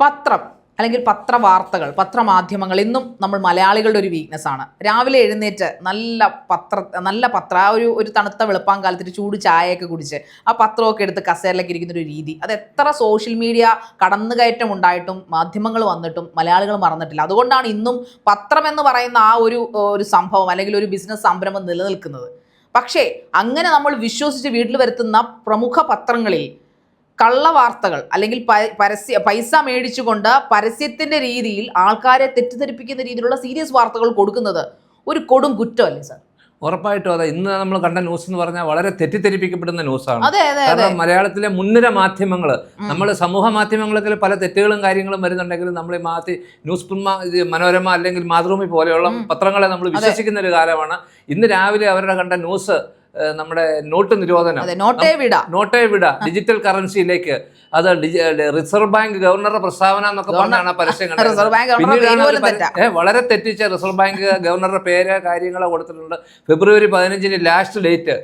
പത്രം അല്ലെങ്കിൽ പത്രവാർത്തകൾ പത്രമാധ്യമങ്ങൾ ഇന്നും നമ്മൾ മലയാളികളുടെ ഒരു വീക്ക്നെസ് ആണ്. രാവിലെ എഴുന്നേറ്റ് നല്ല പത്ര നല്ല പത്ര ആ ഒരു ഒരു തണുത്ത വെളുപ്പാൻ കാലത്തിൽ ചൂട് ചായയൊക്കെ കുടിച്ച് ആ പത്രമൊക്കെ എടുത്ത് കസേരയിലേക്ക് ഇരിക്കുന്ന ഒരു രീതി. അത് എത്ര സോഷ്യൽ മീഡിയ കടന്നുകയറ്റം ഉണ്ടായിട്ടും മാധ്യമങ്ങൾ വന്നിട്ടും മലയാളികൾ മറന്നിട്ടില്ല. അതുകൊണ്ടാണ് ഇന്നും പത്രം എന്ന് പറയുന്ന ആ ഒരു ഒരു സംഭവം അല്ലെങ്കിൽ ഒരു ബിസിനസ് സംരംഭം നിലനിൽക്കുന്നത്. പക്ഷേ അങ്ങനെ നമ്മൾ വിശ്വസിച്ച് വീട്ടിൽ വരുത്തുന്ന പ്രമുഖ പത്രങ്ങളിൽ കള്ളവാർത്തകൾ അല്ലെങ്കിൽ പരസ്യ പൈസ മേടിച്ചുകൊണ്ട് പരസ്യത്തിന്റെ രീതിയിൽ ആൾക്കാരെ തെറ്റിദ്ധരിപ്പിക്കുന്ന രീതിയിലുള്ള സീരിയസ് വാർത്തകൾ കൊടുക്കുന്നത് ഒരു കൊടും കുറ്റം അല്ലേ സാർ ഉറപ്പായിട്ടും അതെ. ഇന്ന് നമ്മൾ കണ്ട ന്യൂസ് എന്ന് പറഞ്ഞാൽ വളരെ തെറ്റിദ്ധരിപ്പിക്കപ്പെടുന്ന ന്യൂസാണ് കാരണം മലയാളത്തിലെ മുൻനിര മാധ്യമങ്ങൾ നമ്മൾ സമൂഹ മാധ്യമങ്ങളിൽ പല തെറ്റുകളും കാര്യങ്ങളും വരുന്നുണ്ടെങ്കിലും നമ്മൾ ഈ മാധ്യ ന്യൂസ് മനോരമ അല്ലെങ്കിൽ മാതൃഭൂമി പോലെയുള്ള പത്രങ്ങളെ നമ്മൾ വിശ്വസിക്കുന്ന ഒരു കാലമാണ്. ഇന്ന് രാവിലെ അവരുടെ കണ്ട ന്യൂസ് നമ്മുടെ നോട്ട് നിരോധനം. നോട്ടേ വിട. നോട്ടേ വിട. ഡിജിറ്റൽ കറൻസിയിലേക്ക്. അത് റിസർവ് ബാങ്ക് ഗവർണറുടെ പ്രസ്താവന എന്നൊക്കെ പറഞ്ഞാണ് പരസ്യം കണ്ടത്. വളരെ തെറ്റിച്ച റിസർവ് ബാങ്ക് ഗവർണറുടെ പേര് കാര്യങ്ങളെ കൊടുത്തിട്ടുണ്ട്. ഫെബ്രുവരി പതിനഞ്ചിന് ലാസ്റ്റ് ഡേറ്റ്.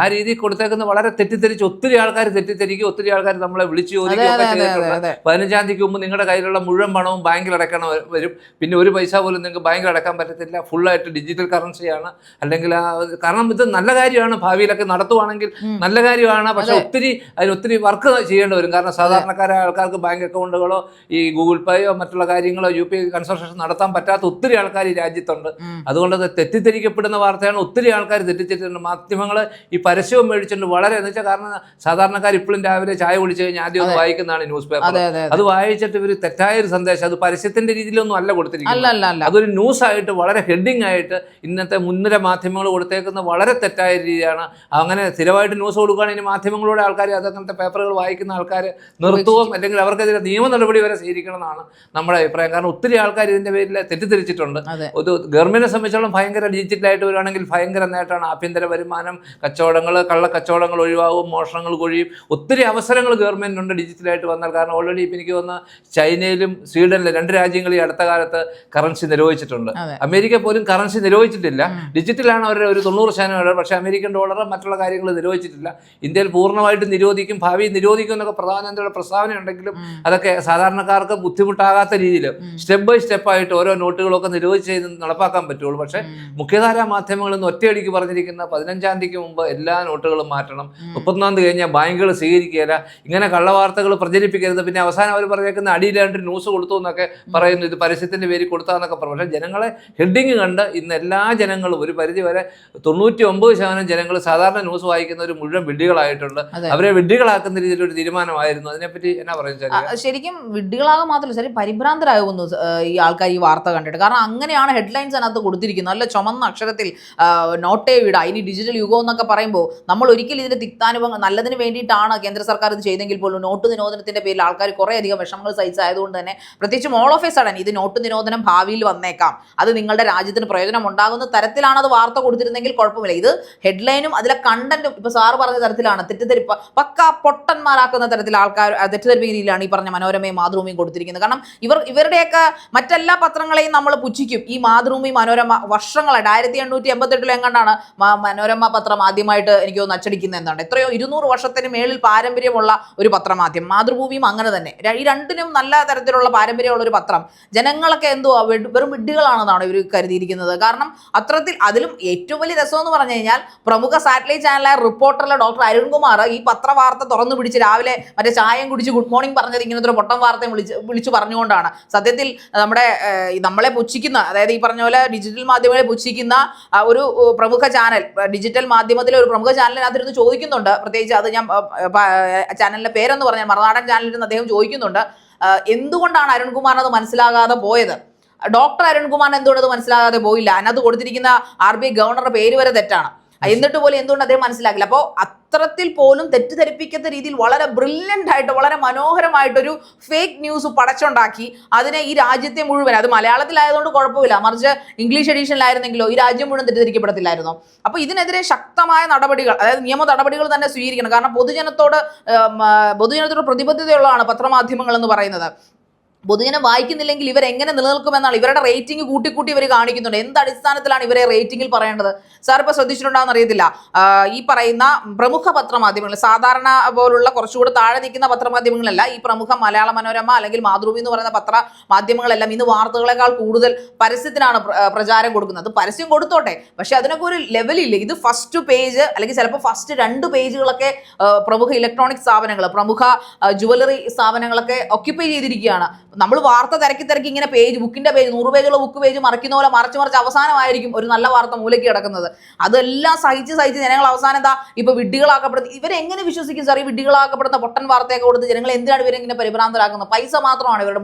ആ രീതിയിൽ കൊടുത്തേക്കുന്ന വളരെ തെറ്റിദ്ധരിച്ച് ഒത്തിരി ആൾക്കാർ തെറ്റിദ്ധരിക്കും ഒത്തിരി ആൾക്കാർ നമ്മളെ വിളിച്ചു അതെ ചോദിക്കുകയും അതെ ഒക്കെ അതെ അതെ ചെയ്തിട്ടുണ്ട്. അതെ പതിനഞ്ചാം തീയതിക്ക് മുമ്പ് നിങ്ങളുടെ കയ്യിലുള്ള മുഴുവൻ പണവും ബാങ്കിൽ അടക്കണം വരും. പിന്നെ ഒരു പൈസ പോലും നിങ്ങൾക്ക് ബാങ്കിൽ അടക്കാൻ പറ്റത്തില്ല. ഫുള്ളായിട്ട് ഡിജിറ്റൽ കറൻസിയാണ്. അല്ലെങ്കിൽ ആ കാരണം ഇത് നല്ല കാര്യമാണ്. ഭാവിയിലൊക്കെ നടത്തുവാണെങ്കിൽ നല്ല കാര്യമാണ്. പക്ഷെ ഒത്തിരി അതിന് ഒത്തിരി വർക്ക് ചെയ്യേണ്ടി വരും. കാരണം സാധാരണക്കാരായ ആൾക്കാർക്ക് ബാങ്ക് അക്കൗണ്ടുകളോ ഈ ഗൂഗിൾ പേയോ മറ്റുള്ള കാര്യങ്ങളോ യു പി ഐ കൺസൾട്ടേഷൻ നടത്താൻ പറ്റാത്ത ഒത്തിരി ആൾക്കാർ ഈ രാജ്യത്തുണ്ട്. അതുകൊണ്ട് തെറ്റിദ്ധരിക്കപ്പെടുന്ന വാർത്തയാണ് ഒത്തിരി ആൾക്കാർ തെറ്റിച്ചിട്ടുണ്ട് മാധ്യമങ്ങൾ ഈ പരസ്യവും മേടിച്ചിട്ടുണ്ട്. വളരെ എന്ന് വെച്ചാൽ കാരണം സാധാരണക്കാർ ഇപ്പോഴും രാവിലെ ചായ കുടിച്ചു കഴിഞ്ഞാൽ ആദ്യം ഒന്ന് വായിക്കുന്നതാണ് ന്യൂസ് പേപ്പർ അതെ വായിച്ചിട്ട് ഇവർ തെറ്റായ ഒരു സന്ദേശം അത് പരസ്യത്തിന്റെ രീതിയിലൊന്നും അല്ല കൊടുത്തിരിക്കുന്നത്. അതൊരു ന്യൂസ് ആയിട്ട് വളരെ ഹെഡിങ് ആയിട്ട് ഇന്നത്തെ മുൻനിര മാധ്യമങ്ങൾ കൊടുത്തേക്കുന്ന വളരെ തെറ്റായ രീതിയാണ് അങ്ങനെ സ്ഥിരമായിട്ട് ന്യൂസ് കൊടുക്കുകയാണെങ്കിൽ മാധ്യമങ്ങളുടെ ആൾക്കാർ അതങ്ങനത്തെ പേപ്പറുകൾ വായിക്കുന്ന ആൾക്കാർ നിർത്തുകയും അല്ലെങ്കിൽ അവർക്കെതിരെ നിയമ നടപടി വരെ സ്വീകരിക്കണം എന്നാണ് നമ്മുടെ അഭിപ്രായം. കാരണം ഒത്തിരി ആൾക്കാർ ഇതിന്റെ പേരിൽ തെറ്റിദ്ധരിച്ചിട്ടുണ്ട്. ഒരു ഗവൺമെന്റിനെ സംബന്ധിച്ചോളം ഭയങ്കര ഡിജിറ്റലായിട്ട് വരുവാണെങ്കിൽ ഭയങ്കര നേട്ടമാണ്. ആഭ്യന്തര വരുമാനം കച്ചവടങ്ങൾ കള്ളക്കച്ചവടങ്ങൾ ഒഴിവാകും മോഷണങ്ങൾ കൊഴിയും. ഒത്തിരി അവസരങ്ങൾ ഗവൺമെന്റിനുണ്ട് ഡിജിറ്റലായിട്ട് വന്നാൽ. കാരണം ഓൾറെഡി ഇപ്പം എനിക്ക് തോന്നുന്ന ചൈനയിലും സ്വീഡനിലും രണ്ട് രാജ്യങ്ങളിൽ അടുത്ത കാലത്ത് കറൻസി നിരോധിച്ചിട്ടുണ്ട്. അമേരിക്ക പോലും കറൻസി നിരോധിച്ചിട്ടില്ല. ഡിജിറ്റലാണ് അവരുടെ ഒരു തൊണ്ണൂറ് ശതമാനം പക്ഷേ അമേരിക്കൻ ഡോളർ മറ്റുള്ള കാര്യങ്ങൾ നിരോധിച്ചിട്ടില്ല. ഇന്ത്യയിൽ പൂർണമായിട്ട് നിരോധിക്കും ഭാവി നിരോധിക്കും എന്നൊക്കെ പ്രധാനമന്ത്രിയുടെ പ്രസ്താവന ഉണ്ടെങ്കിലും അതൊക്കെ സാധാരണക്കാർക്ക് ബുദ്ധിമുട്ടാകാത്ത രീതിയിൽ സ്റ്റെപ്പ് ബൈ സ്റ്റെപ്പായിട്ട് ഓരോ നോട്ടുകളൊക്കെ നിരോധിച്ച് നടപ്പാക്കാൻ പറ്റുള്ളൂ. പക്ഷേ മുഖ്യധാരാ മാധ്യമങ്ങളിൽ നിന്ന് ഒറ്റയടിക്ക് പറഞ്ഞിരിക്കുന്ന പതിനഞ്ചാം തീയതിക്ക് മുമ്പ് എല്ലാ നോട്ടുകളും മാറ്റണം. മുപ്പത്തൊന്നാം തീയതി കഴിഞ്ഞാൽ ബാങ്കുകൾ സ്വീകരിക്കുകയില്ല. ഇങ്ങനെ കള്ളവാർത്തകൾ പ്രചരിപ്പിക്കരുത്. പിന്നെ അവസാനം അവർ പറഞ്ഞേക്കുന്ന അടിയിലാണ്ട് ന്യൂസ് കൊടുത്തു എന്നൊക്കെ പറയുന്നു. ഇത് പരസ്യത്തിന്റെ പേരിൽ കൊടുത്താന്നൊക്കെ പറഞ്ഞു പക്ഷേ ജനങ്ങളെ ഹെഡിങ് കണ്ട് ഇന്ന് എല്ലാ ജനങ്ങളും ഒരു പരിധി വരെ തൊണ്ണൂറ്റി ഒമ്പത് ശതമാനം ജനങ്ങൾ സാധാരണ ന്യൂസ് വായിക്കുന്നവർ മുഴുവൻ വിഡ്ഢികളായിട്ടുണ്ട്. അവരെ വിഡ്ഢികളാക്കുന്ന രീതിയിലൊരു തീരുമാനമായിരുന്നു. അതിനെപ്പറ്റി എന്നാ പറയുന്നത് ശരിക്കും വിഡ്ഢികളാകാൻ മാത്രമല്ല ശരി പരിഭ്രാന്തരാകുന്നു ഈ ആൾക്കാർ ഈ വാർത്ത കണ്ടിട്ട്. കാരണം അങ്ങനെയാണ് ഹെഡ്ലൈൻസ് അതിനകത്ത് കൊടുത്തിരിക്കുന്നത്. നല്ല ചുമന്ന അക്ഷരത്തിൽ നോട്ടേ വിട ഇനി ഡിജിറ്റൽ യുഗം എന്നൊക്കെ പറയുമ്പോൾ നമ്മൾ ഒരിക്കലും ഇതിന്റെ തിക്താനുഭവം നല്ലതിന് വേണ്ടിയിട്ടാണ് കേന്ദ്ര സർക്കാർ ഇത് ചെയ്തെങ്കിൽ പോലും നോട്ട് നിരോധനത്തിന്റെ പേരിൽ ആൾക്കാർ കുറേ അധികം വിഷമങ്ങൾ സഹിച്ചായതുകൊണ്ട് തന്നെ പ്രത്യേകിച്ചും ഓൾ ഓഫ് എ സഡൻ ഇത് നോട്ട് നിരോധനം ഭാവിയിൽ വന്നേക്കാം. അത് നിങ്ങളുടെ രാജ്യത്തിന് പ്രയോജനം ഉണ്ടാകുന്ന തരത്തിലാണ് അത് വാർത്ത കൊടുത്തിരുന്നെങ്കിൽ കുഴപ്പമില്ല. ഇത് ഹെഡ്ലൈനും അതിലെ കണ്ടന്റും ഇപ്പൊ സാറ് പറഞ്ഞ തരത്തിലാണ്. തെറ്റിദ്ധരിപ്പ് പക്ക പൊട്ടന്മാരാക്കുന്ന തരത്തിൽ ആൾക്കാർ തെറ്റിദ്ധരിപ്പിക്കുന്ന രീതിയിലാണ് ഈ പറഞ്ഞ മനോരമയും മാതൃഭൂമിയും കൊടുത്തിരിക്കുന്നത്. കാരണം ഇവർ ഇവരുടെയൊക്കെ മറ്റെല്ലാ പത്രങ്ങളെയും നമ്മൾ പുച്ഛിക്കും. ഈ മാതൃഭൂമി മനോരമ വർഷങ്ങളായിട്ട് ആയിരത്തി എണ്ണൂറ്റി എൺപത്തെട്ടിൽ എങ്ങാണ്ടാണ് മനോരമ പത്രം ആദ്യമായിട്ട് എനിക്ക് തോന്നുന്നു അച്ചടിക്കുന്നത് എന്താണ് എത്രയോ ഇരുന്നൂറ് വർഷത്തിന് മേളിൽ പാരമ്പര്യമുള്ള ഒരു പത്രമാധ്യം മാതൃഭൂമിയും അങ്ങനെ തന്നെ. ഈ രണ്ടിനും നല്ല തരത്തിലുള്ള പാരമ്പര്യമുള്ള ഒരു പത്രം. ജനങ്ങളൊക്കെ എന്തോ വെറും വിഡ്ഢികളാണെന്നാണ് ഇവർ കരുതിയിരിക്കുന്നത്. കാരണം അത്രത്തിൽ അതിലും ഏറ്റവും വലിയ രസം എന്ന് പറഞ്ഞു കഴിഞ്ഞാൽ പ്രമുഖ സാറ്റലൈറ്റ് ചാനലായ റിപ്പോർട്ടറിലെ ഡോക്ടർ അരുൺകുമാർ ഈ പത്രവാർത്ത തുറന്നു പിടിച്ച് രാവിലെ മറ്റേ ചായം കുടിച്ച് ഗുഡ് മോർണിംഗ് പറഞ്ഞത് ഇങ്ങനത്തെ ഒരു പൊട്ടം വാർത്തയും വിളിച്ച് വിളിച്ചു പറഞ്ഞുകൊണ്ടാണ്. സത്യത്തിൽ നമ്മുടെ നമ്മളെ പുച്ഛിക്കുന്ന അതായത് ഈ പറഞ്ഞ പോലെ ഡിജിറ്റൽ മാധ്യമങ്ങളെ പുച്ഛിക്കുന്ന ഒരു പ്രമുഖ ചാനൽ ഡിജിറ്റൽ മാധ്യമത്തിലെ ഒരു പ്രമുഖ ചാനലിനകത്തിരുന്ന് ചോദിക്കുന്നുണ്ട്. പ്രത്യേകിച്ച് അത് ഞാൻ ചാനലിന്റെ പേരെന്ന് പറഞ്ഞാൽ മറുനാടൻ ചാനലിൽ നിന്ന് അദ്ദേഹം ചോദിക്കുന്നുണ്ട്. എന്തുകൊണ്ടാണ് അരുൺകുമാർ അത് മനസ്സിലാകാതെ പോയത്? ഡോക്ടർ അരുൺകുമാർ എന്തുകൊണ്ട് അത് മനസ്സിലാകാതെ പോയില്ല? അതിനകത്ത് കൊടുത്തിരിക്കുന്ന ആർ ബി ഗവർണറുടെ പേര് വരെ തെറ്റാണ്. എന്നിട്ട് പോലും എന്തുകൊണ്ട് അദ്ദേഹം മനസ്സിലാക്കില്ല? അപ്പോൾ അത്രത്തിൽ പോലും തെറ്റിദ്ധരിപ്പിക്കുന്ന രീതിയിൽ വളരെ ബ്രില്യന്റ് ആയിട്ട് വളരെ മനോഹരമായിട്ടൊരു ഫേക്ക് ന്യൂസ് പടച്ചുണ്ടാക്കി അതിനെ ഈ രാജ്യത്തെ മുഴുവൻ അത് മലയാളത്തിലായതുകൊണ്ട് കുഴപ്പമില്ല. മറിച്ച് ഇംഗ്ലീഷ് എഡീഷനിലായിരുന്നെങ്കിലോ ഈ രാജ്യം മുഴുവൻ തെറ്റിദ്ധരിക്കപ്പെടത്തില്ലായിരുന്നു? അപ്പോൾ ഇതിനെതിരെ ശക്തമായ നടപടികൾ അതായത് നിയമ നടപടികൾ തന്നെ സ്വീകരിക്കണം. കാരണം പൊതുജനത്തോട് പൊതുജനത്തോട് പ്രതിബദ്ധതയുള്ളതാണ് പത്രമാധ്യമങ്ങൾ എന്ന് പറയുന്നത്. പൊതുജനം വായിക്കുന്നില്ലെങ്കിൽ ഇവർ എങ്ങനെ നിലനിൽക്കുമെന്നാണ് ഇവരുടെ റേറ്റിംഗ് കൂട്ടി കൂട്ടി ഇവർ കാണിക്കുന്നുണ്ട്. എന്ത് അടിസ്ഥാനത്തിലാണ് ഇവരെ റേറ്റിംഗിൽ പറയേണ്ടത്? സാർ ഇപ്പോൾ ശ്രദ്ധിച്ചിട്ടുണ്ടാവുന്ന അറിയത്തില്ല. ഈ പറയുന്ന പ്രമുഖ പത്രമാധ്യമങ്ങൾ സാധാരണ പോലുള്ള കുറച്ചുകൂടെ താഴെ നിൽക്കുന്ന പത്രമാധ്യമങ്ങളല്ല ഈ പ്രമുഖ മലയാള മനോരമ അല്ലെങ്കിൽ മാതൃഭൂമി എന്ന് പറയുന്ന പത്ര മാധ്യമങ്ങളെല്ലാം ഇന്ന് വാർത്തകളെക്കാൾ കൂടുതൽ പരസ്യത്തിനാണ് പ്രചാരം കൊടുക്കുന്നത്. പരസ്യം കൊടുത്തോട്ടെ. പക്ഷെ അതിനൊക്കെ ഒരു ലെവലില്ല ഇത് ഫസ്റ്റ് പേജ് അല്ലെങ്കിൽ ചിലപ്പോൾ ഫസ്റ്റ് രണ്ട് പേജുകളൊക്കെ പ്രമുഖ ഇലക്ട്രോണിക് സ്ഥാപനങ്ങൾ പ്രമുഖ ജുവലറി സ്ഥാപനങ്ങളൊക്കെ ഒക്യുപ്പൈ ചെയ്തിരിക്കുകയാണ്. നമ്മൾ വാർത്ത തിരക്കി തിരക്കി ഇങ്ങനെ പേജ് ബുക്കിന്റെ പേജ് നൂറ് പേജുള്ള ബുക്ക് പേജ് മറിക്കുന്ന പോലെ മറിച്ച് മറിച്ച് അവസാനമായിരിക്കും ഒരു നല്ല വാർത്ത മൂലയ്ക്ക് കിടക്കുന്നത്. അതെല്ലാം സഹിച്ച് സഹിച്ച് ജനങ്ങൾ അവസാനം എന്താ ഇപ്പൊ വിഡ്ഢികളാക്കപ്പെടുന്നത് ഇവരെങ്ങനെ വിശ്വസിക്കും സാർ ഈ വിഡ്ഢികളാക്കപ്പെടുന്ന പൊട്ടൻ വാർത്തയൊക്കെ കൊടുത്ത് ജനങ്ങൾ എന്തിനാണ് ഇവരെങ്ങനെ പരിഭ്രാന്തരാക്കുന്നത്? പൈസ മാത്രമാണ് ഇവരുടെ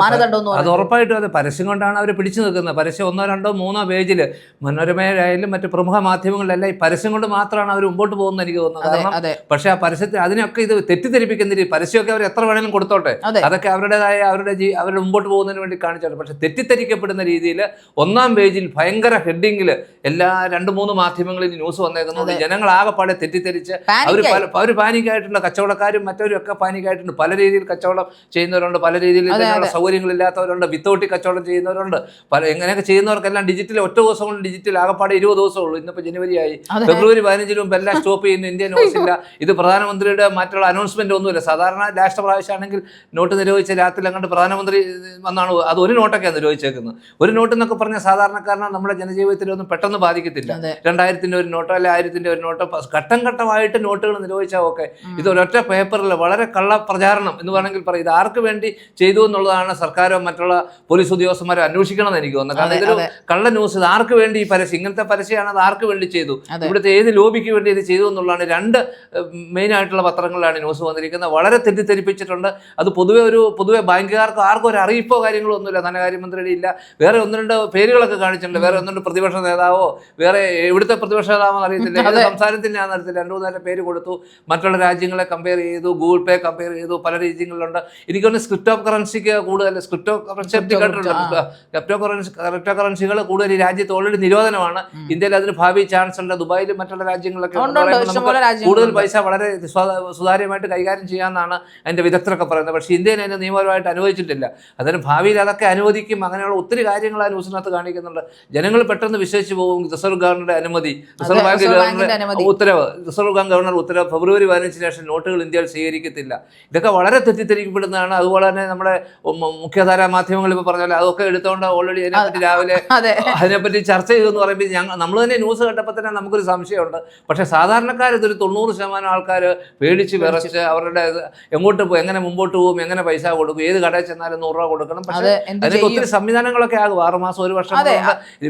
മാനദണ്ഡം എന്ന് അത് ഉറപ്പായിട്ടും അതെ. പരസ്യം കൊണ്ടാണ് അവർ പിടിച്ചു നിൽക്കുന്നത്. പരസ്യം ഒന്നോ രണ്ടോ മൂന്നോ പേജിൽ മനോരമയിലായാലും മറ്റ് പ്രമുഖ മാധ്യമങ്ങളിലെല്ലാം ഈ പരസ്യം കൊണ്ട് മാത്രമാണ് അവർ മുമ്പോട്ട് പോകുന്നത് എനിക്ക് തോന്നുന്നത്. പക്ഷേ ആ പരസ്യത്തിൽ അതിനൊക്കെ ഇത് തെറ്റിദ്ധരിപ്പിക്കുന്ന രീതി പരസ്യമൊക്കെ അവർ എത്ര വേണേലും കൊടുത്തോട്ടെ. അതൊക്കെ അവരുടേതായ അവരുടെ ജീ അവരുടെ മുമ്പോട്ട് പോകുന്നതിന് വേണ്ടി കാണിച്ചോട്ടെ പക്ഷെ തെറ്റിദ്ധരിക്കപ്പെടുന്ന രീതിയിൽ ഒന്നാം പേജിൽ ഭയങ്കര ഹെഡിങ്ങിൽ എല്ലാ രണ്ട് മൂന്ന് മാധ്യമങ്ങളിൽ ന്യൂസ് വന്നേക്കുന്നത് ജനങ്ങളാകെപ്പാടെ തെറ്റിദ്ധരിച്ച് അവർ. പല അവർ പാനിക്കായിട്ടുണ്ട്. കച്ചവടക്കാരും മറ്റവരും ഒക്കെ പാനിക്കായിട്ടുണ്ട്. പല രീതിയിൽ കച്ചവടം ചെയ്യുന്നവരുണ്ട്. പല രീതിയിൽ സൗകര്യങ്ങളില്ലാത്തവരുണ്ട്. വിത്തൗട്ടി കച്ചവടം ചെയ്യുന്നവരുണ്ട്. പല എങ്ങനെയൊക്കെ ചെയ്യുന്നവർക്കെല്ലാം ഡിജിറ്റൽ ഒറ്റ ദിവസം കൊണ്ട് ഡിജിറ്റൽ ആകെപ്പാടെ ഇരുപത് ദിവസമുള്ളൂ ഇന്നിപ്പോൾ ജനുവരി ആയി ഫെബ്രുവരി പതിനഞ്ചിന് മുമ്പ് എല്ലാം സ്റ്റോപ്പ് ചെയ്യുന്നു. ഇന്ത്യ ന്യൂസ് ഇല്ല ഇത് പ്രധാനമന്ത്രിയുടെ മറ്റുള്ള അനൗൺസ്മെന്റ് ഒന്നുമില്ല. സാധാരണ രാഷ്ട്ര പ്രാവശ്യമാണെങ്കിൽ നോട്ട് നിരോധിച്ച രാത്രി അങ്ങോട്ട് പ്രധാനമന്ത്രി വന്നാണ്? അത് ഒരു നോട്ടൊക്കെയാണ് നിരോധിച്ചേക്കുന്നത് ഒരു നോട്ട് എന്നൊക്കെ പറഞ്ഞ സാധാരണക്കാരനെ നമ്മുടെ ജനജീവിതത്തിലൊന്നും പെട്ടെന്ന് ബാധിക്കത്തില്ല. രണ്ടായിരത്തിന്റെ ഒരു നോട്ടോ അല്ലെ ആയിരത്തിന്റെ ഒരു നോട്ടോ ഘട്ടം ഘട്ടമായിട്ട് നോട്ടുകൾ നിരോധിച്ചാൽ ഒക്കെ ഇത് ഒരൊറ്റ പേപ്പറിൽ വളരെ കള്ള പ്രചാരണം എന്ന് വേണമെങ്കിൽ പറയും. ഇത് ആർക്ക് വേണ്ടി ചെയ്തു എന്നുള്ളതാണ് സർക്കാരോ മറ്റുള്ള പോലീസ് ഉദ്യോഗസ്ഥന്മാരോ അന്വേഷിക്കണമെന്ന് എനിക്ക് തോന്നുന്നത്. കാരണം ഇതൊരു കള്ള ന്യൂസ് ഇത് ആർക്ക് വേണ്ടി ഈ പരസ്യം ഇങ്ങനത്തെ പരസ്യമാണ് അത് ആർക്ക് വേണ്ടി ചെയ്തു. ഇവിടുത്തെ ഏത് ലോബിക്ക് വേണ്ടി ഇത് ചെയ്തു എന്നുള്ളതാണ് രണ്ട് മെയിൻ ആയിട്ടുള്ള പത്രങ്ങളിലാണ് ന്യൂസ് വന്നിരിക്കുന്നത്. വളരെ തെറ്റിദ്ധരിപ്പിച്ചിട്ടുണ്ട്. അത് പൊതുവെ ഒരു പൊതുവെ ബാങ്കുകാർക്ക് ആർക്കും ഒരു അറിയിപ്പോ കാര്യങ്ങളോ ഒന്നുമില്ല. ധനകാര്യമന്ത്രിയുടെ ഇല്ല. വേറെ ഒന്ന് രണ്ട് പേരുകളൊക്കെ കാണിച്ചിട്ടുണ്ട്. വേറെ ഒന്ന് രണ്ട് പ്രതിപക്ഷ നേതാവോ? വേറെ എവിടുത്തെ പ്രതിപക്ഷ നേതാവോ അറിയത്തില്ല. ഏത് ആ നടത്തില്ല രണ്ട് മൂന്ന് പേര് കൊടുത്തു. മറ്റുള്ള രാജ്യങ്ങളെ കമ്പയർ ചെയ്തു. ഗൂഗിൾ പേ കമ്പയർ ചെയ്തു. പല രീതികളിലുണ്ട്. എനിക്കൊന്ന് സ്ക്രിപ്റ്റോ ഓഫ് കറൻസിക്ക് കൂടുതൽ ക്രിപ്റ്റോ കറൻസി കേട്ടിട്ടുണ്ട്? ക്രിപ്റ്റോ കറൻസി ക്രിപ്റ്റോ കറൻസികൾ കൂടുതൽ ഈ രാജ്യത്ത് ഓൾറെഡി നിരോധനമാണ്. ഇന്ത്യയിൽ അതിന് ഭാവി ചാൻസ് ഉണ്ട്. ദുബായിലും മറ്റുള്ള രാജ്യങ്ങളൊക്കെ. കൂടുതൽ പൈസ വളരെ സുതാര്യമായിട്ട് കൈകാര്യം ചെയ്യാമെന്നാണ് അതിന്റെ വിദഗ്ധരൊക്കെ പറയുന്നത്. പക്ഷേ ഇന്ത്യയിൽ അതിന്റെ നിയമപരമായിട്ട് അനുവദിച്ചിട്ടില്ല. അതിന് ഭാവിയിൽ അതൊക്കെ അനുവദിക്കും. അങ്ങനെയുള്ള ഒത്തിരി കാര്യങ്ങൾ ആ ന്യൂസിനകത്ത് കാണിക്കുന്നുണ്ട്. ജനങ്ങൾ പെട്ടെന്ന് വിശ്വസിച്ച് പോകും റിസർവ് ഗവർണറുടെ അനുമതി. Reserve bank. ഉത്തരവ്. റിസർവ് ബാങ്ക് ഗവർണർ ഉത്തരവ് ഫെബ്രുവരി പതിനഞ്ചിന് ശേഷം നോട്ടുകൾ ഇന്ത്യയിൽ സ്വീകരിക്കത്തില്ല. ഇതൊക്കെ വളരെ തെറ്റിദ്ധരിക്കപ്പെടുന്നതാണ്. അതുപോലെ തന്നെ നമ്മുടെ മുഖ്യധാര മുഖ്യധാരാ മാധ്യമങ്ങൾ ഇപ്പോൾ പറഞ്ഞാൽ അതൊക്കെ എടുത്തുകൊണ്ട് ഓൾറെഡി അതിനെപ്പറ്റി രാവിലെ അതിനെപ്പറ്റി ചർച്ച ചെയ്തു എന്ന് പറയുമ്പോൾ ഞങ്ങൾ നമ്മൾ തന്നെ ന്യൂസ് കേട്ടപ്പോൾ തന്നെ നമുക്കൊരു സംശയമുണ്ട്. പക്ഷേ സാധാരണക്കാർ ഇതൊരു തൊണ്ണൂറ് ശതമാനം ആൾക്കാർ പേടിച്ച് വിറച്ച് അവരുടെ എങ്ങോട്ട് പോകും എങ്ങനെ മുമ്പോട്ട് പോകും എങ്ങനെ പൈസ കൊടുക്കും ഏത് കടയിൽ ചെന്നാലും നൂറ് രൂപ കൊടുക്കണം. പക്ഷേ അതിനൊക്കെ ഒത്തിരി സംവിധാനങ്ങളൊക്കെ ആകും. ആറ് മാസം ഒരു വർഷം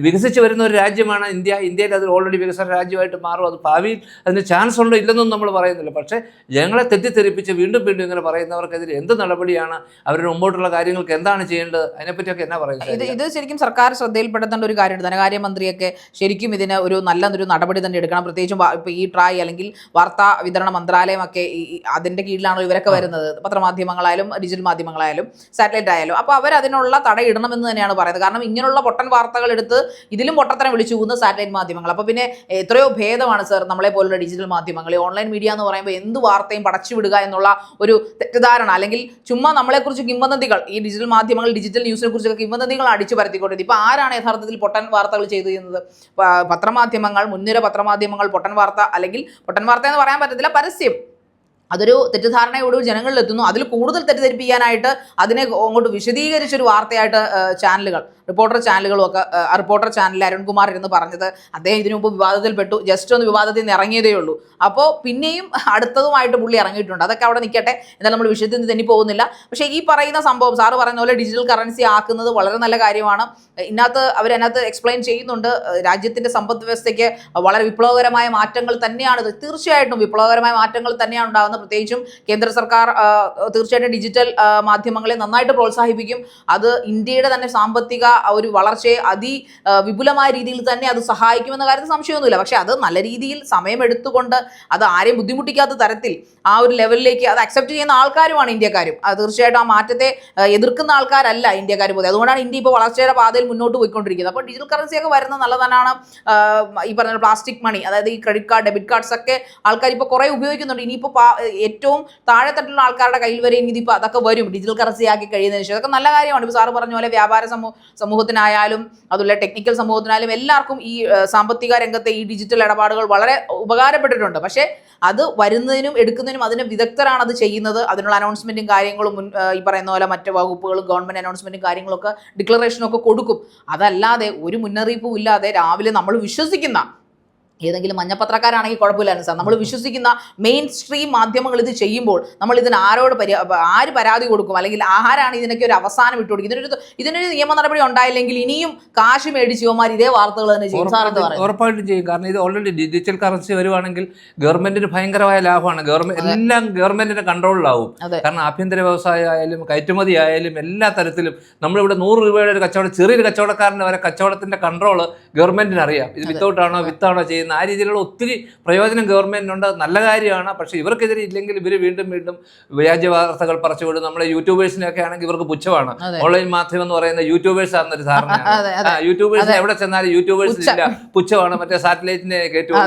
വികസിച്ചു വരുന്ന ഒരു രാജ്യമാണ് ഇന്ത്യ. ഇന്ത്യയിൽ അത് ഓൾറെഡി വികസന രാജ്യമായിട്ട് മാറും. അത് ഭാവിയിൽ അതിന് ചാൻസ് ഉണ്ടോ ഇല്ലെന്നും നമ്മൾ പറയുന്നില്ല. പക്ഷേ ജനങ്ങളെ തെറ്റിദ്ധരിപ്പിച്ച് വീണ്ടും വീണ്ടും ഇങ്ങനെ പറയുന്നവർക്കെതിരെ എന്ത് നടപടിയാണ്? അവരുടെ മുമ്പോട്ടുള്ള കാര്യങ്ങൾക്ക് എന്താണ് ചെയ്യേണ്ടത്? അതിനെപ്പറ്റിയൊക്കെ എന്നാ പറയുന്നത്? ഇത് ഇത് ശരിക്കും സർക്കാർ ശ്രദ്ധയിൽപ്പെടുത്തേണ്ട ഒരു കാര്യമുണ്ട്. ധനകാര്യമന്ത്രിയൊക്കെ ശരിക്കും ഇതിന് ഒരു നല്ലൊരു നടപടി തന്നെ എടുക്കണം. പ്രത്യേകിച്ചും ഇപ്പോൾ ഇപ്പൊ ഈ ട്രായ് അല്ലെങ്കിൽ വാർത്താ വിതരണ മന്ത്രാലയമൊക്കെ അതിന്റെ കീഴിലാണോ ഇവരൊക്കെ വരുന്നത്. പത്രമാധ്യമങ്ങളായാലും ഡിജിറ്റൽ മാധ്യമങ്ങളായാലും. സാറ്റലൈറ്റ് ആയാലും. അപ്പോൾ അവർ അതിനുള്ള തടയിടണമെന്ന് തന്നെയാണ് പറയുന്നത്. കാരണം ഇങ്ങനെയുള്ള പൊട്ടൻ വാർത്തകൾ എടുത്ത് ഇതിലും പൊട്ടത്തരം വിളിച്ചു പോകുന്ന സാറ്റലൈറ്റ് മാധ്യമങ്ങൾ. അപ്പോൾ പിന്നെ എത്രയോ ഭേദമാണ് സാർ നമ്മളെ പോലുള്ള ഡിജിറ്റൽ മാധ്യമങ്ങൾ. ഓൺലൈൻ മീഡിയ എന്ന് പറയുമ്പോൾ എന്ത് വാർത്തയും പടച്ചു വിടുക എന്നുള്ള ഒരു തെറ്റിദ്ധാരണ. അല്ലെങ്കിൽ ചുമ്മാ നമ്മളെക്കുറിച്ച് കിംവദന്തികൾ ഈ ഡിജിറ്റൽ മാധ്യമങ്ങൾ ഡിജിറ്റൽ ന്യൂസിനെ കുറിച്ചൊക്കെ കിംവദന്തികൾ അടിച്ചു പരത്തിക്കൊണ്ടിരുന്നത് ഇപ്പോൾ ആരാണ് യഥാർത്ഥത്തിൽ പൊട്ടൻ വാർത്തകൾ ചെയ്തു ചെയ്യുന്നത്? പത്രമാധ്യമങ്ങൾ മുൻനിര പത്രമാധ്യമങ്ങൾ പൊട്ടൻ വാർത്ത അല്ലെങ്കിൽ പൊട്ടൻ വാർത്ത എന്ന് പറയാൻ പറ്റത്തില്ല പരസ്യം. അതൊരു തെറ്റിദ്ധാരണയോട് ജനങ്ങളിൽ എത്തുന്നു അതിൽ കൂടുതൽ തെറ്റിദ്ധരിപ്പിക്കാനായിട്ട് അതിനെ അങ്ങോട്ട് വിശദീകരിച്ചൊരു വാർത്തയായിട്ട് ചാനലുകൾ റിപ്പോർട്ടർ ചാനലുകളും ഒക്കെ റിപ്പോർട്ടർ ചാനലിൽ അരുൺകുമാർ ഇരുന്ന് പറഞ്ഞത് അദ്ദേഹം ഇതിനു മുമ്പ് വിവാദത്തിൽപ്പെട്ടു ജസ്റ്റ് ഒന്ന് വിവാദത്തിൽ നിന്ന് ഇറങ്ങിയതേ ഉള്ളൂ. അപ്പോൾ പിന്നെയും അടുത്തതുമായിട്ട് പുള്ളി ഇറങ്ങിയിട്ടുണ്ട്. അതൊക്കെ അവിടെ നിൽക്കട്ടെ എന്നാൽ നമ്മൾ വിഷയത്തിൽ നിന്ന് തന്നെ പോകുന്നില്ല. പക്ഷേ ഈ പറയുന്ന സംഭവം സാറ് പറയുന്ന പോലെ ഡിജിറ്റൽ കറൻസി ആക്കുന്നത് വളരെ നല്ല കാര്യമാണ്. ഇതിനകത്ത് അവരതിനകത്ത് എക്സ്പ്ലെയിൻ ചെയ്യുന്നുണ്ട്. രാജ്യത്തിന്റെ സമ്പദ് വ്യവസ്ഥയ്ക്ക് വളരെ വിപ്ലവകരമായ മാറ്റങ്ങൾ തന്നെയാണ്. തീർച്ചയായിട്ടും വിപ്ലവകരമായ മാറ്റങ്ങൾ തന്നെയാണ് ഉണ്ടാകുന്നത്. പ്രത്യേകിച്ചും കേന്ദ്ര സർക്കാർ തീർച്ചയായിട്ടും ഡിജിറ്റൽ മാധ്യമങ്ങളെ നന്നായിട്ട് പ്രോത്സാഹിപ്പിക്കും. അത് ഇന്ത്യയുടെ തന്നെ സാമ്പത്തിക ഒരു വളർച്ചയെ അതി വിപുലമായ രീതിയിൽ തന്നെ അത് സഹായിക്കുമെന്ന കാര്യത്തിൽ സംശയമൊന്നുമില്ല. പക്ഷേ അത് നല്ല രീതിയിൽ സമയമെടുത്തുകൊണ്ട് അത് ആരെയും ബുദ്ധിമുട്ടിക്കാത്ത തരത്തിൽ ആ ഒരു ലെവലിലേക്ക് അത് അക്സെപ്റ്റ് ചെയ്യുന്ന ആൾക്കാരുമാണ് ഇന്ത്യക്കാരും. തീർച്ചയായിട്ടും ആ മാറ്റത്തെ എതിർക്കുന്ന ആൾക്കാരല്ല ഇന്ത്യക്കാർ പോലെ അതുകൊണ്ടാണ് ഇന്ത്യ ഇപ്പോൾ വളർച്ചയുടെ പാതയിൽ മുന്നോട്ട് പോയിക്കൊണ്ടിരിക്കുന്നത്. അപ്പോൾ ഡിജിറ്റൽ കറൻസിയൊക്കെ വരുന്നത് നല്ലതാണ് ഈ പറഞ്ഞ പ്ലാസ്റ്റിക് മണി അതായത് ഈ ക്രെഡിറ്റ് കാർഡ് ഡെബിറ്റ് കാർഡ്സ് ഒക്കെ ആൾക്കാർ ഇപ്പോൾ കുറേ ഉപയോഗിക്കുന്നുണ്ട്. ഇനിയിപ്പോൾ ഏറ്റവും താഴെത്തട്ടുള്ള ആൾക്കാരുടെ കയ്യിൽ വരെ ഇനി ഇതിപ്പോൾ അതൊക്കെ വരും. ഡിജിറ്റൽ കറൻസി ആക്കി കഴിയുന്നതിന് ശേഷം. അതൊക്കെ നല്ല കാര്യമാണ്. ഇപ്പോൾ സാറ് പറഞ്ഞ പോലെ വ്യാപാര സമൂഹ സമൂഹത്തിനായാലും അതുപോലെ ടെക്നിക്കൽ സമൂഹത്തിനായാലും എല്ലാവർക്കും ഈ സാമ്പത്തിക രംഗത്തെ ഈ ഡിജിറ്റൽ ഇടപാടുകൾ വളരെ ഉപകാരപ്പെട്ടിട്ടുണ്ട്. പക്ഷേ അത് വരുന്നതിനും എടുക്കുന്നതിനും അതിന് വിദഗ്ധരാണ് അത് ചെയ്യുന്നത്. അതിനുള്ള അനൗൺസ്മെന്റും കാര്യങ്ങളും മുൻ ഈ പറയുന്ന പോലെ മറ്റ് വകുപ്പുകളും ഗവൺമെന്റ് അനൗൺസ്മെന്റും കാര്യങ്ങളൊക്കെ ഡിക്ലറേഷനൊക്കെ കൊടുക്കും. അതല്ലാതെ ഒരു മുന്നറിയിപ്പും ഇല്ലാതെ രാവിലെ നമ്മൾ വിശ്വസിക്കുന്ന ഏതെങ്കിലും മഞ്ഞപ്പത്രക്കാരാണെങ്കിൽ കുഴപ്പമില്ലായിരുന്നു സാർ. നമ്മൾ വിശ്വസിക്കുന്ന മെയിൻ സ്ട്രീം മാധ്യമങ്ങൾ ഇത് ചെയ്യുമ്പോൾ നമ്മൾ ഇതിന് ആരോട് പരി ആര് പരാതി കൊടുക്കും? അല്ലെങ്കിൽ ആരാണ് ഇതിനൊക്കെ ഒരു അവസാനം ഇട്ട് കൊടുക്കും. ഇതിനൊരു ഇതിനൊരു നിയമ നടപടി ഉണ്ടായില്ലെങ്കിൽ ഇനിയും കാശ് മേടിച്ച് ഇവന്മാർ ഇതേ വാർത്തകൾ തന്നെ ചെയ്യും. സാർ എന്ന് ഉറപ്പായിട്ടും ഉറപ്പായിട്ടും ചെയ്യും. കാരണം ഇത് ഓൾറെഡി ഡിജിറ്റൽ കറൻസി വരുവാണെങ്കിൽ ഗവൺമെന്റിന് ഭയങ്കരമായ ലാഭമാണ്. ഗവൺമെന്റ് എല്ലാം ഗവൺമെന്റിന്റെ കൺട്രോളിലാവും. കാരണം ആഭ്യന്തര വ്യവസായം ആയാലും കയറ്റുമതി ആയാലും എല്ലാ തരത്തിലും നമ്മളിവിടെ നൂറ് രൂപയുടെ ഒരു കച്ചവടം ചെറിയൊരു കച്ചവടക്കാരന്റെ വരെ കച്ചവടത്തിന്റെ കൺട്രോൾ ഗവൺമെന്റിന് അറിയാം ഇത് വിത്തൗട്ടാണോ വിത്താണോ ചെയ്യുന്ന ആ രീതിയിലുള്ള ഒത്തിരി പ്രയോജനം ഗവൺമെന്റിനുണ്ട് നല്ല കാര്യമാണ്. പക്ഷേ ഇവർക്കെതിരെ ഇല്ലെങ്കിൽ ഇവർ വീണ്ടും വീണ്ടും വ്യാജ വാർത്തകൾ പറിച്ചുവിടും നമ്മളെ യൂട്യൂബേഴ്സിനൊക്കെ ആണെങ്കിൽ ഇവർക്ക് പുച്ഛമാണ്. ഓൺലൈൻ മാധ്യമം എന്ന് പറയുന്ന യൂട്യൂബേഴ്സ് ആണെന്നൊരു ധാരണ യൂട്യൂബേഴ്സ് എവിടെ ചെന്നാലും യൂട്യൂബേഴ്സ്. ഇല്ല. പുച്ഛമാണ്. മറ്റേ സാറ്റലൈറ്റിനെ കയറ്റുള്ളൂ.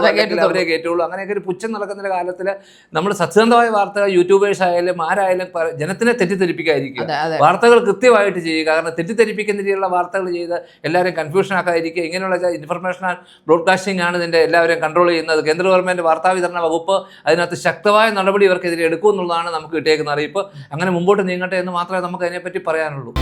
അവരെ കയറ്റുള്ളൂ അങ്ങനെയൊക്കെ ഒരു പുച്ഛം നടക്കുന്ന കാലത്തിൽ നമ്മൾ സത്യസന്ധമായ വാർത്തകൾ യൂട്യൂബേഴ്സ് ആയാലും ആരായാലും ജനത്തിനെ തെറ്റിദ്ധരിപ്പിക്കാതിരിക്കുക. വാർത്തകൾ കൃത്യമായിട്ട് ചെയ്യുക. കാരണം തെറ്റിദ്ധരിപ്പിക്കുന്ന രീതിയിലുള്ള വാർത്തകൾ ചെയ്ത് എല്ലാവരും കൺഫ്യൂഷൻ ആക്കാതിരിക്കുക. ഇങ്ങനെയുള്ള ഇൻഫർമേഷൻ ബ്രോഡ്കാസ്റ്റിംഗ് ആണ് ഇതിന്റെ എല്ലാവരും കൺട്രോൾ ചെയ്യുന്നത് കേന്ദ്ര ഗവൺമെന്റ് വാർത്താ വിതരണ വകുപ്പ് അതിനകത്ത് ശക്തമായ നടപടി ഇവർക്കെതിരെ എടുക്കും എന്നുള്ളതാണ് നമുക്ക് കിട്ടിയേക്കുന്ന അറിയിപ്പ്. അങ്ങനെ മുമ്പോട്ട് നീങ്ങട്ടെ എന്ന് മാത്രമേ നമുക്ക് അതിനെപ്പറ്റി പറയാനുള്ളൂ.